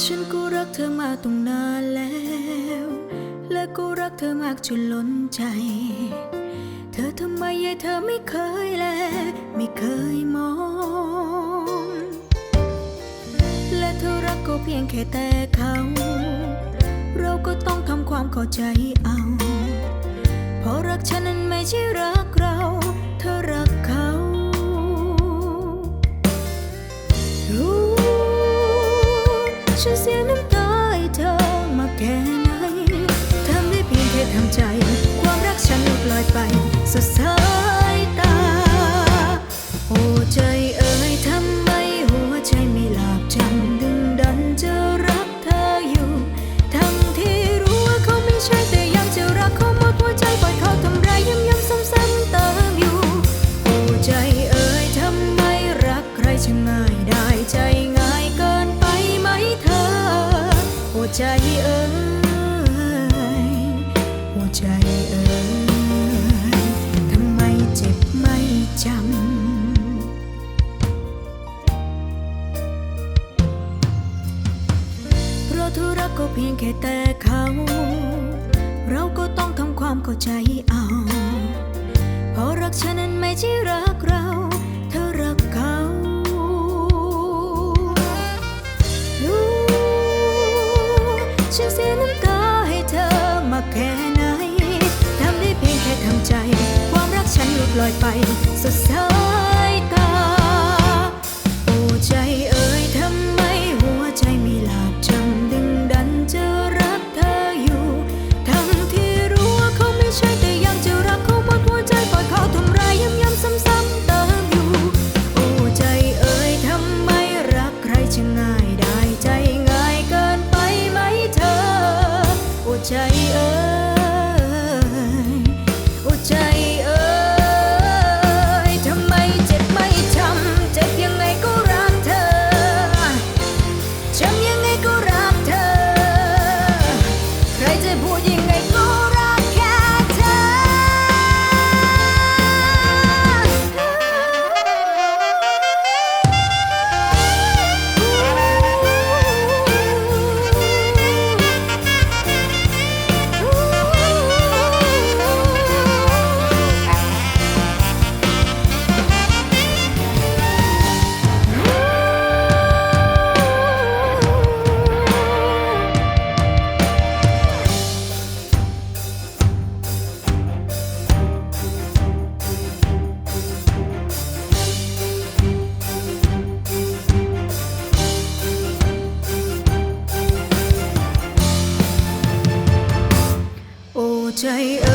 ฉันก็รักเธอมาตรงนานแล้ว และก็รักเธอมากจนล้นใจ เธอทำไมยายเธอไม่เคยแล ไม่เคยมอง และเธอรักก็เพียงแค่แต่เขา เราก็ต้องทำความเข้าใจเอา เพราะรักฉันนั้นไม่ใช่รักเรา ทำใจ ความรักฉันลอยไปสุดสายตา โอ้ใจเอ่ยทำไมหัวใจไม่หลับจำดึงดันจะรักเธออยู่ ทั้งที่รู้ว่าเขาไม่ใช่แต่ยังจะรักเขาหมดหัวใจปล่อยเขาทำร้ายย้ำย้ำซ้ำซ้ำเติมอยู่ โอ้ใจเอ่ยทำไมรักใครช่างง่ายได้ใจง่ายเกินไปไหมเธอ โอ้ใจเอ่ย จำ เพราะธุรักก็เพียงแค่แต่เขา เราก็ต้องทำความเข้าใจเอา เพราะรักฉันนั้นไม่ใช่รัก ลอยไปสุดสาย ใจเอ่